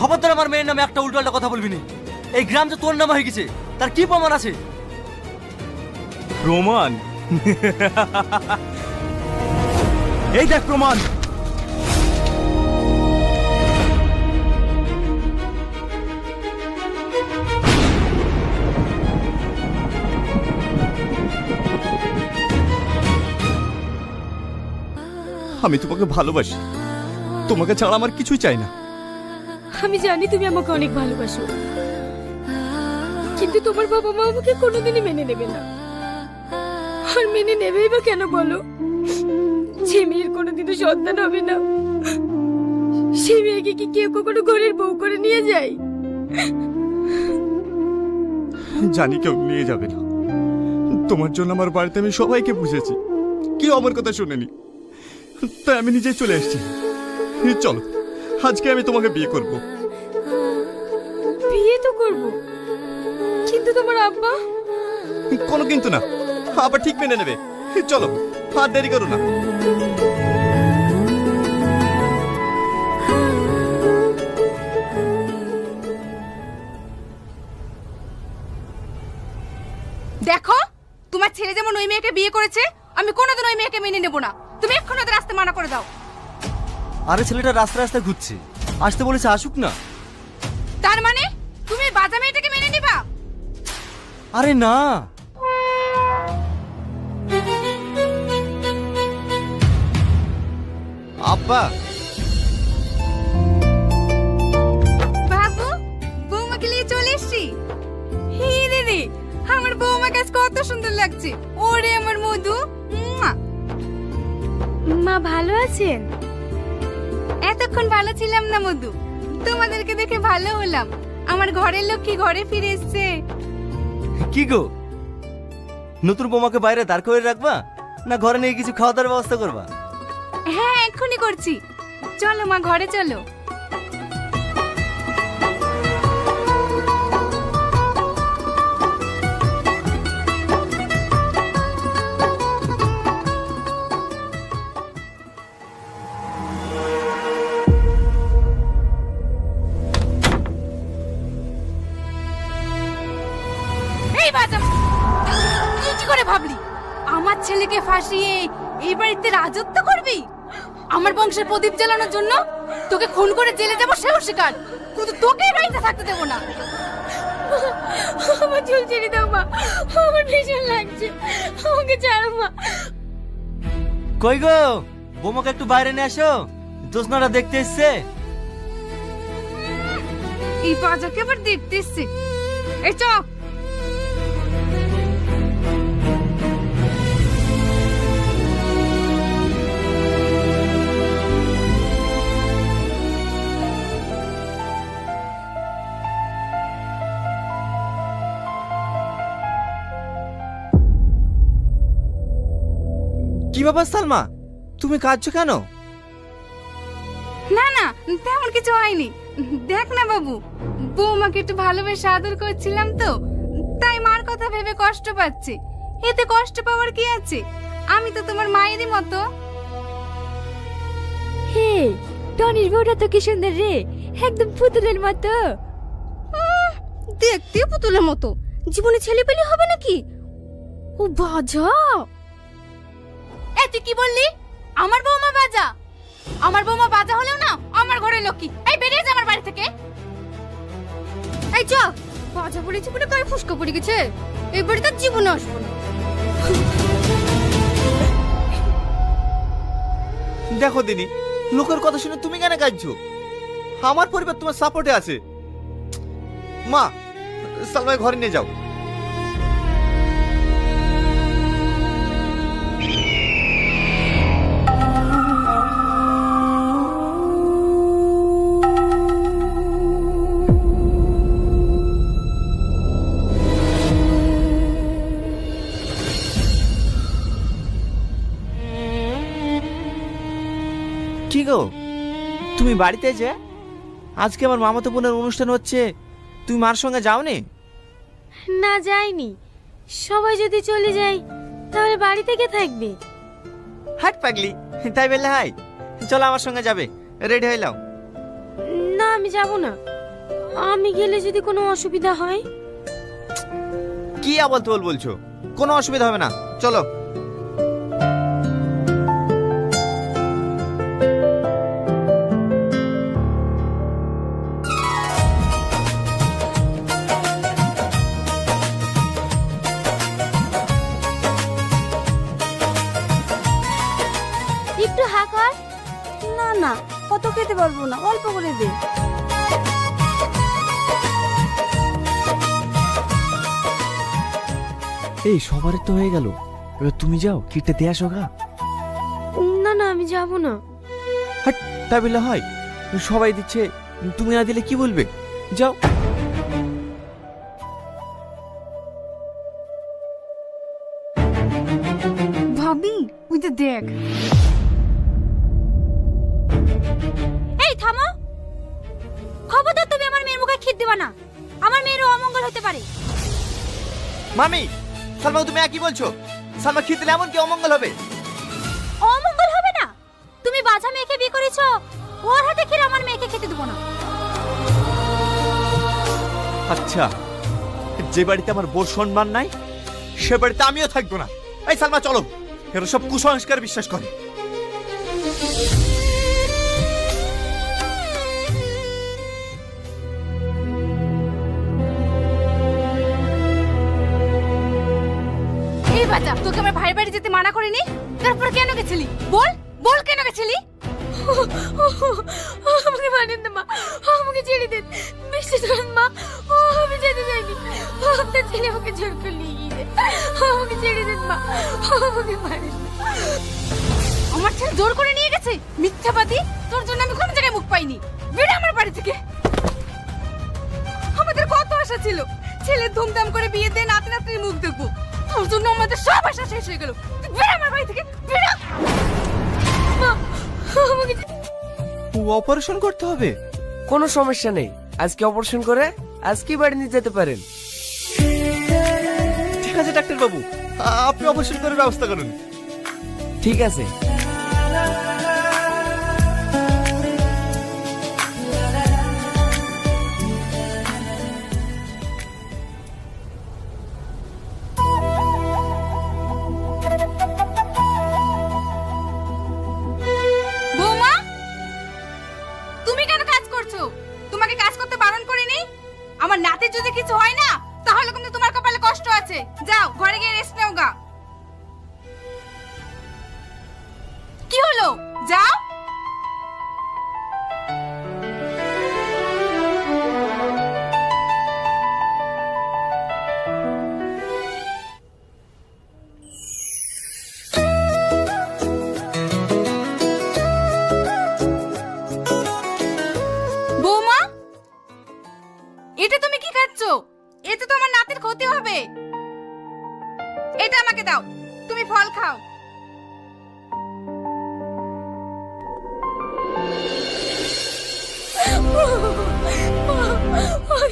খবরদার আমার মেয়ের নামে একটা উল্টো কথা বলবি না? এই গ্রাম যে তোর নামে হয়ে গেছে, তার কি প্রমাণ আছে? প্রমাণ? এই দেখ প্রমাণ। আমি তোমাকে ভালোবাসি। তোমাকে ছাড়া আমার কিছুই চাই না। আমি জানি তুমি আমাকে অনেক ভালোবাসো। কিন্তু তোমার বাবা মা আমাকে কোনোদিনই মেনে নেবে না। আর মেনে নেবেই বা কেন বলো? যে মেয়ের কোনোদিনও সন্তান হবে না। সে মেয়েকে কি কেউ কখনো ঘরের বউ করে নিয়ে যায়? জানি কেউ নিয়ে যাবে না। তোমার জন্য আমার বাড়িতে আমি সবাইকে বুঝেছি। কেউ আমার কথা শুনেনি। তাই আমি নিজেই চলে এসেছি। চলো। আজকে আমি তোমাকে বিয়ে করব। বিয়ে তো করব। কিন্তু তোমার আব্বা? কোনো কিন্তু না। আবার ঠিক মেনে নেবে। চলো আর দেরি করো না। দেখো তোমার ছেলে যেমন ওই মেয়েকে বিয়ে করেছে আমি কোনোদিন ওই মেয়েকে মেনে নেব না। তুমি এক্ষুনি ওদের আসতে মানা করে দাও। আরে ছেলেটা রাস্তা রাস্তায় ঘুরছে। আসতে বলেছে আসুক না। তার মানে? তুমি বাজা মেয়েটাকে মেনে নিবা? আরে না। আব্বা। বাবু বৌমাকে নিয়ে চলে এসছি। হি দিদি আমার বৌমা কাজ কত সুন্দর লাগছে। ওরে আমার মধু। মা ভালো আছেন? এতক্ষণ ভালো ছিলাম না মধু। তোমাদেরকে দেখে ভালো হলাম। আমার ঘরের লোক কি ঘরে ফিরে এসছে? কি গো? নতুন বোমাকে বাইরে দাঁড় করে রাখবা না ঘরে নিয়ে কিছু খাওয়া দাওয়ার ব্যবস্থা করবা? হ্যাঁ এক্ষুনি করছি। চলো মা ঘরে চলো। এই বাজা তুই কি করে ভাবলি? আমার ছেলেকে ফাঁসিয়ে এই বাড়িতে রাজত্ব করবি? আমার বংশের প্রদীপ জ্বালানোর জন্য তোকে খুন করে জেলে যাব সেও শিকার। কিন্তু তোকে এই বাড়িতে থাকতে দেবো না। আমার চুল ছেড়ে দাও মা। আমার ভীষণ লাগছে। আমাকে ছাড়ো মা। কই গো? বোমাকে একটু বাইরে নিয়ে আসো। জোসনারা দেখতে এসছে। এই বাজাকে আবার দেখতে এসছে। এই চ কি ব্যাপার সালমা? তুমি কাঁদছো কেন? না না তেমন কিছু হয়নি। দেখ না বাবু বৌমাকে একটু ভালোবেসে আদর করছিলাম তো তাই মার কথা ভেবে কষ্ট পাচ্ছে। এতে কষ্ট পাওয়ার কি আছে? আমি তো তোমার মায়েরই মতো। হে টনির বউটা তো কি সুন্দর রে একদম পুতুলের মতো। দেখতে পুতুলের মতো। জীবনে ছেলে পেলে হবে নাকি? ও বাজা। এ, তুই কি বললি? আমার বৌমা বাজা। আমার বৌমা বাজা হলেও না, আমার লক্ষ্মী। এই, বেরিয়ে আমার বাড়ি থেকে। এই, চ। বাজা বলে গায়ে ফুসকা পড়ে গেছে। এই বাড়িতে আসব না। দেখো দিনি, লোকের কথা শুনে তুমি কেন কাঁদছো? আমার পরিবার তোমার সাপোর্টে আছে। মা, সালমাই ঘরে নিয়ে যাও। কি গো তুমি বাড়িতে যে? আজকে আমার মামাতো বোনের অনুষ্ঠান হচ্ছে। তুমি মার সঙ্গে যাওনি? না যাইনি। সবাই যদি চলে যায় তাহলে বাড়ি থেকে থাকবে? হাট পাগলি তাই বললে হাই। চলো আমার সঙ্গে যাবে। রেডি হয়ে নাও। না আমি যাব না। আমি গেলে যদি কোনো অসুবিধা হয়? কি আবল তোল বলছো? কোনো অসুবিধা হবে না। চলো। অল্প এই সবার তো হয়ে গেল। এবার তুমি যাও কিটে দিয়ে আসো গা। না না আমি যাব না। হট তাই বললে হয় সবাই দিচ্ছে তুমি না দিলে কি বলবে? যাও। দিবা না। আমার মেয়েরও অমঙ্গল হতে পারে। মামি সালমা তুমি একই বলছো। সালমা দিলে এমন কি অমঙ্গল হবে? অমঙ্গল হবে না? তুমি বাজা মেয়েকে বিয়ে করেছ ওর হাতে খেলে আমার মেয়েকে খেতে দেবো না। আচ্ছা যে বাড়িতে আমার বোর সম্মান নাই সে বাড়িতে আমিও থাকব না। এই সালমা চলো। এরা সব কুসংস্কার বিশ্বাস করে। এই বাজা তোকে আমার ভাইয়ের বাড়ি যেতে মানা করিনি? তারপর কেন গেছিলি? বল বল কেন গেছিলি? আমাকে মানেন না মা। আমাকে ছেড়ে দিন। বিশ্বাস করেন মা। আমি যেতে চাইনি। আপনার ছেলে আমাকে জোর করে নিয়ে গিয়েছে আমাকে ছেড়ে দিন মা। আমাকে মানেন না আমার ছেলে জোর করে নিয়ে গেছে? মিথ্যাবাদী? তোর জন্য আমি কোনো জায়গায় মুখ পাইনি। বেড়ে আমার বাড়ি থেকে। আমাদের কত আশা ছিল? ছেলে ধুমধাম করে বিয়ে দিয়ে নাতি নাতির মুখ দেখব। তোর জন্য আমাদের সব আশা শেষ হয়ে গেল। তুই বেড়ে আমার বাড়ি থেকে বের মা আমাকে অপারেশন করতে হবে? কোনো সমস্যা নেই। আজকে অপারেশন করে আজকে বাড়ি নিয়ে যেতে পারেন। ঠিক আছে ডাক্তার বাবু আপনি অপারেশন করার ব্যবস্থা করুন। ঠিক আছে।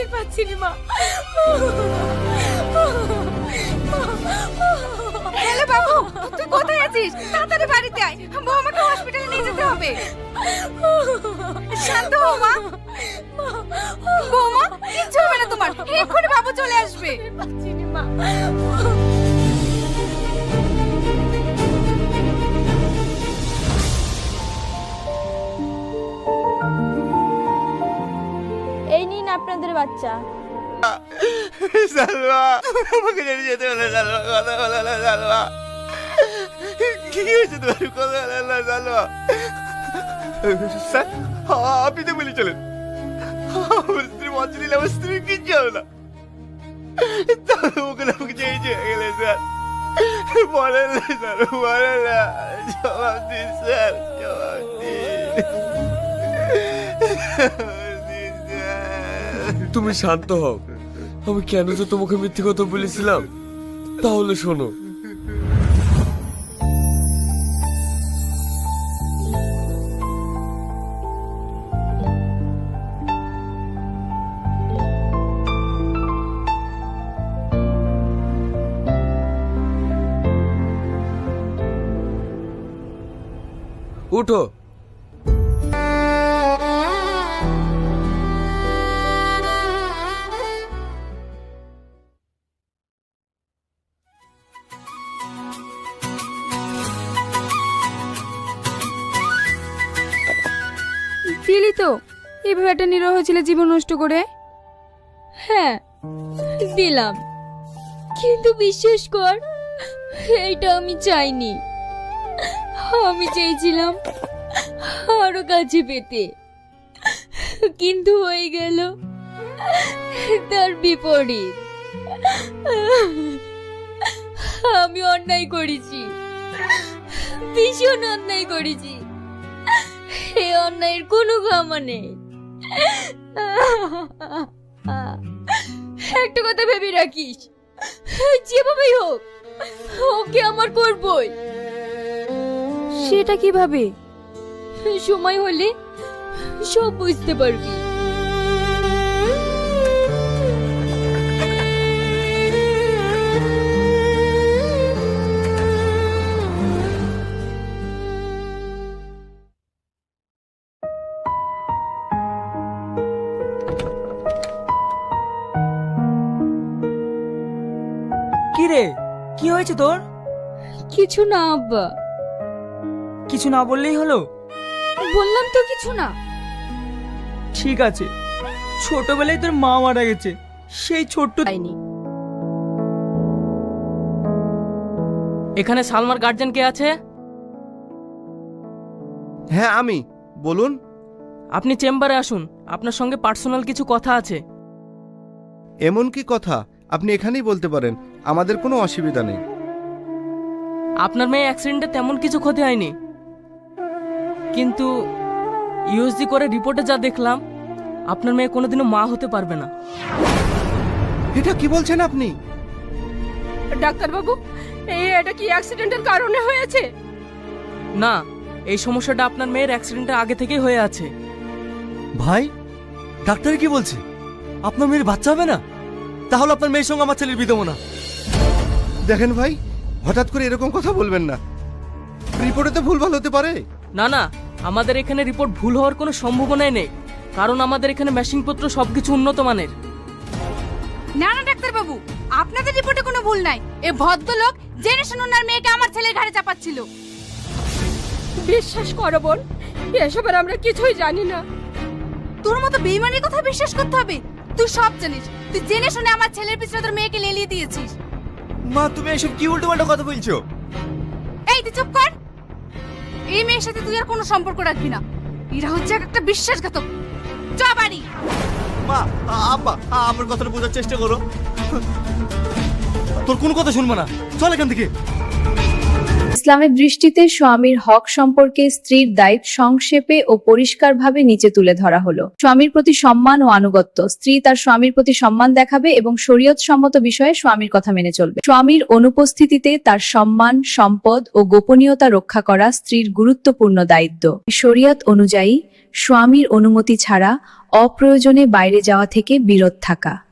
আমি পাচ্ছি না মা। হ্যালো বাবু তুই কোথায় আছিস? তাড়াতাড়ি বাড়িতে আয়। বৌমাকে হসপিটালে নিয়ে যেতে হবে। শান্ত হও মা। বৌমা কিচ্ছু হবে না তোমার। এক্ষুনি বাবু চলে আসবে। পাচ্ছি না মা। বাচ্চা সালমা, আমাকে ছেড়ে যেতে হলো সালমা, কথা বলো না সালমা। কি হয়েছে তোমার? কথা বলো না সালমা। আপনি তো বলি চলেন। আমার স্ত্রী মঞ্চ নিলে আমার স্ত্রী কিচ্ছু হবে না। তবে ওকে আমাকে চলে গেলে, স্যার। বলেন না, স্যার, বলেন না। জবাব দিন, স্যার, জবাব দিন। তুমি শান্ত হও। আমি কেন যে তোমাকে মিথ্যে কথা বলেছিলাম? তাহলে শোনো। উঠো। তো? এভাবে একটা নিরহ ছেলে জীবন নষ্ট করে? হ্যাঁ দিলাম। কিন্তু বিশ্বাস কর এটা আমি চাইনি। আমি চেয়েছিলাম আরও কাছে পেতে। কিন্তু হয়ে গেল তার বিপরীত। আমি অন্যায় করেছি। ভীষণ অন্যায় করেছি। এই অন্যায়ের কোনো ক্ষমা নেই। একটা কথা ভেবে রাখিস। যেভাবেই হোক ওকে আমার করবই। সেটা কীভাবে? সময় হলে সব বুঝতে পারবি। হয়েছে তোর? কিছু না আব্বা। কিছু না বললেই হলো? বললাম তো কিছু না। ঠিক আছে। ছোটবেলায় তোর মা মারা গেছে। সেই ছোট্ট পাইনি। এখানে সালমার গার্জেন কে আছে? হ্যাঁ আমি। বলুন। আপনি চেম্বারে আসুন। আপনার সঙ্গে পার্সোনাল কিছু কথা আছে। এমন কি কথা? আপনি এখানেই বলতে পারেন। আমাদের কোনো অসুবিধা নেই। আপনার মেয়ে অ্যাক্সিডেন্টে তেমন কিছু ক্ষতি হয়নি। কিন্তু ইউএসজি করে রিপোর্টে যা দেখলাম আপনার মেয়ে কোনোদিনও মা হতে পারবে না। এটা কি বলছেন আপনি? ডাক্তারবাবু এই এটা কি অ্যাক্সিডেন্টের কারণে হয়েছে? না এই সমস্যাটা আপনার মেয়ের অ্যাক্সিডেন্টের আগে থেকেই হয়ে আছে। ভাই ডাক্তার কি বলছে? আপনার মেয়ের বাচ্চা হবে না? তাহলে আপনার মেয়ের সঙ্গে আমার ছেলের বিধব না দেখেন ভাই হঠাৎ করে এরকম কথা বলবেন না। রিপোর্টে তো ভুলভাল হতে পারে। না না আমাদের এখানে রিপোর্ট ভুল হওয়ার কোনো সম্ভাবনাই নেই কারণ আমাদের এখানে মেশিনপত্র সব কিছু উন্নত মানের। না না ডাক্তার বাবু আপনাদের রিপোর্টে কোনো ভুল নাই। এ ভদ্রলোক জেনে শুনুন ওনার মেয়েকে আমার ছেলের ঘাড়ে চাপাচ্ছিল। বিশ্বাস করো বোন এসবের আমরা কিছুই জানি না। তোর মতো বেইমানের কথা বিশ্বাস করতে হবে? তুই সব জানিস। তুই জেনে শুনে আমার ছেলের পিছনে তোর মেয়েকে লেলিয়ে দিয়েছিস। মা তুমি এসব কি উল্টো পাল্টা কথা বলছো? এই তুই চুপ কর। এই মেয়ের সাথে তুই আর কোনো সম্পর্ক রাখবি না। এরা হচ্ছে এক একটা বিশ্বাসঘাতক। চ বাড়ি। মা আব্বা আমার কথাটা বোঝার চেষ্টা করো। তোর কোন কথা শুনব না। চল এখান থেকে। ইসলামের দৃষ্টিতে স্বামীর হক সম্পর্কে স্ত্রীর দায়িত্ব সংক্ষেপে ও পরিষ্কারভাবে নিচে তুলে ধরা হলো। স্বামীর প্রতি সম্মান ও আনুগত্য। স্ত্রী তার স্বামীর প্রতি সম্মান দেখাবে এবং শরীয়ত সম্মত বিষয়ে স্বামীর কথা মেনে চলবে। স্বামীর অনুপস্থিতিতে তার সম্মান, সম্পদ ও গোপনীয়তা রক্ষা করা স্ত্রীর গুরুত্বপূর্ণ দায়িত্ব। শরীয়ত অনুযায়ী, স্বামীর অনুমতি ছাড়া অপ্রয়োজনে বাইরে যাওয়া থেকে বিরত থাকা।